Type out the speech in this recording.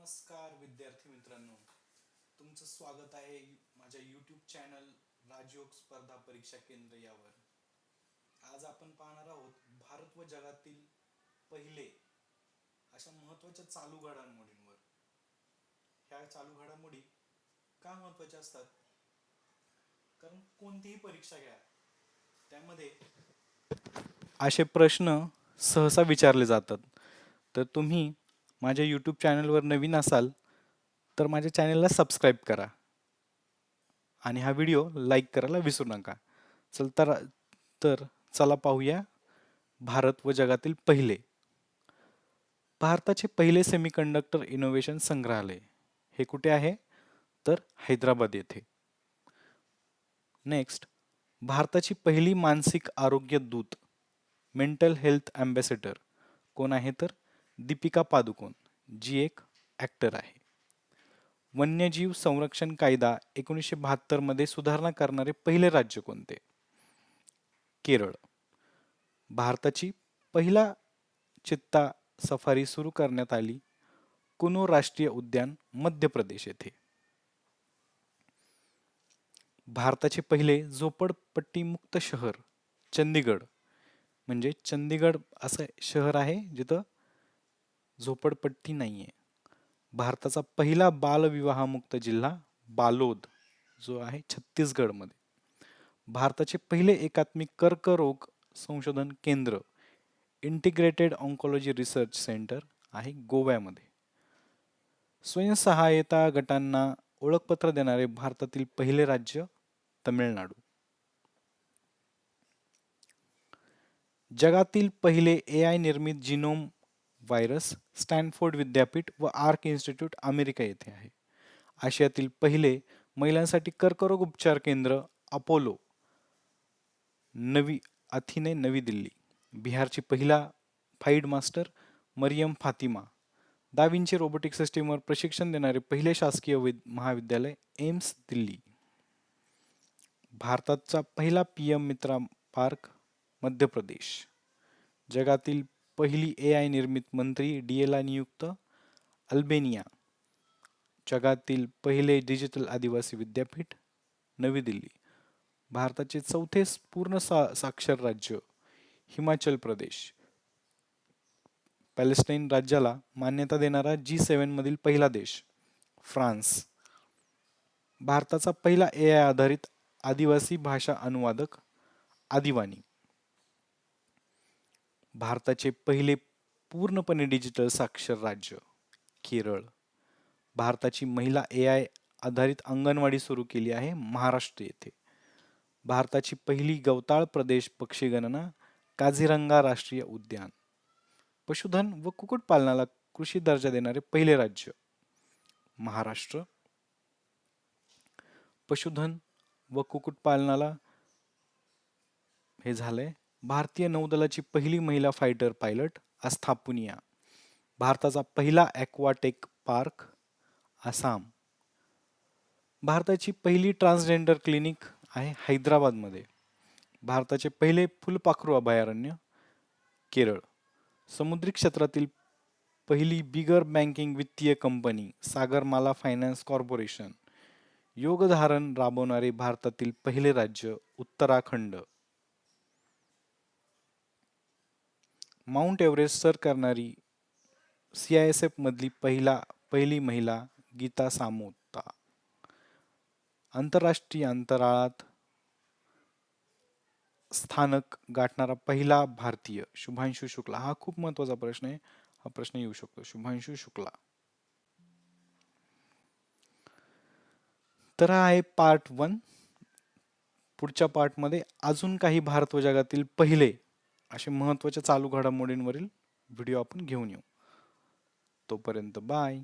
नमस्कार विद्यार्थी मित्रांनो. तुमचं स्वागत आहे माझ्या यूट्यूब चॅनल राजयोग स्पर्धा परीक्षा केंद्र यावर. आज आपण पाहणार आहोत भारत व जगातील पहिले अशा महत्त्वाच्या चालू घडामोडींवर. ह्या चालू घडामोडी का महत्त्वाच्या असतात? कारण कोणतीही परीक्षा घ्या त्यामध्ये असे प्रश्न सहसा विचारले जातात. तर तुम्ही माझ्या यूट्यूब चॅनलवर नवीन असाल तर माझ्या चॅनलला सबस्क्राईब करा. आणि हा व्हिडिओ लाईक करायला विसरू नका. चल तर तर चला पाहूया भारत व जगातील पहिले. भारताचे पहिले सेमीकंडक्टर इनोव्हेशन संग्रहालय हे कुठे आहे? तर हैदराबाद येथे. नेक्स्ट भारताची पहिली मानसिक आरोग्य दूत मेंटल हेल्थ अँबॅसेडर कोण आहे तर? दीपिका पादुकोण जी एक ॲक्टर आहे. वन्यजीव संरक्षण कायदा एकोणीसशे बहात्तरमध्ये सुधारणा करणारे पहिले राज्य कोणते? केरळ. भारताची पहिला चित्ता सफारी सुरू करण्यात आली कुनो राष्ट्रीय उद्यान मध्य प्रदेश येथे. भारताचे पहिले झोपडपट्टीमुक्त शहर चंदीगड. म्हणजे चंदीगड असं शहर आहे जिथं झोपडपट्टी नाही आहे भारताचा पहिला बालविवाहमुक्त जिल्हा बालोद जो आहे छत्तीसगडमध्ये. भारताचे पहिले एकात्मिक कर्करोग संशोधन केंद्र इंटिग्रेटेड ऑन्कॉलॉजी रिसर्च सेंटर आहे गोव्यामध्ये. स्वयंसहाय्यता गटांना ओळखपत्र देणारे भारतातील पहिले राज्य तमिळनाडू. जगातील पहिले ए आय निर्मित जिनोम व्हायरस स्टॅनफोर्ड विद्यापीठ व आर्क इन्स्टिट्यूट अमेरिका येथे आहे. आशियातील पहिले महिलांसाठी कर्करोग उपचार केंद्र अपोलो. नवी अथिने नवी दिल्ली. बिहारची पहिला FIDE master Mariam Fatima. Da Vinci robotic सिस्टीमवर प्रशिक्षण देणारे पहिले शासकीय विद महाविद्यालय एम्स दिल्ली. भारताचा पहिला पी एम मित्रा पार्क मध्य प्रदेश. जगातील पहिली ए आय निर्मित मंत्री डीएला नियुक्त अल्बेनिया जगातील पहिले डिजिटल आदिवासी विद्यापीठ नवी दिल्ली भारताचे चौथे पूर्ण सा साक्षर राज्य हिमाचल प्रदेश. पॅलेस्टाईन राज्याला मान्यता देणारा जी सेव्हनमधील पहिला देश फ्रान्स. भारताचा पहिला ए आय आधारित आदिवासी भाषा अनुवादक आदिवानी भारताचे पहिले पूर्णपणे डिजिटल साक्षर राज्य केरळ. भारताची महिला ए आय आधारित अंगणवाडी सुरू केली आहे महाराष्ट्र येथे. भारताची पहिली गवताळ प्रदेश पक्षीगणना काझीरंगा राष्ट्रीय उद्यान. पशुधन व कुक्कुटपालनाला कृषी दर्जा देणारे पहिले राज्य महाराष्ट्र. पशुधन व कुक्कुटपालनाला हे झालंय भारतीय नौदलाची पहिली महिला फायटर पायलट अस्थापुनिया भारताचा पहिला ॲक्वाटेक पार्क आसाम. भारताची पहिली ट्रान्सजेंडर क्लिनिक आहे हैदराबादमध्ये. भारताचे पहिले फुलपाखरू अभयारण्य केरळ. समुद्री क्षेत्रातील पहिली बिगर बँकिंग वित्तीय कंपनी सागरमाला फायनान्स कॉर्पोरेशन योगधारण राबवणारे भारतातील पहिले राज्य उत्तराखंड. माउंट एव्हरेस्ट सर करणारी सी आय एस एफमधली पहिला पहिली महिला गीता सामोता. आंतरराष्ट्रीय अंतराळात स्थानक गाठणारा पहिला भारतीय शुभांशु शुक्ला. हा खूप महत्त्वाचा प्रश्न आहे. हा प्रश्न येऊ शकतो. शुभांशु शुक्ला. तर हा आहे पार्ट वन. पुढच्या पार्टमध्ये अजून काही भारत व जगातील पहिले असे महत्त्वाच्या चालू घडामोडींवरील व्हिडिओ आपण घेऊन येऊ. तोपर्यंत बाय.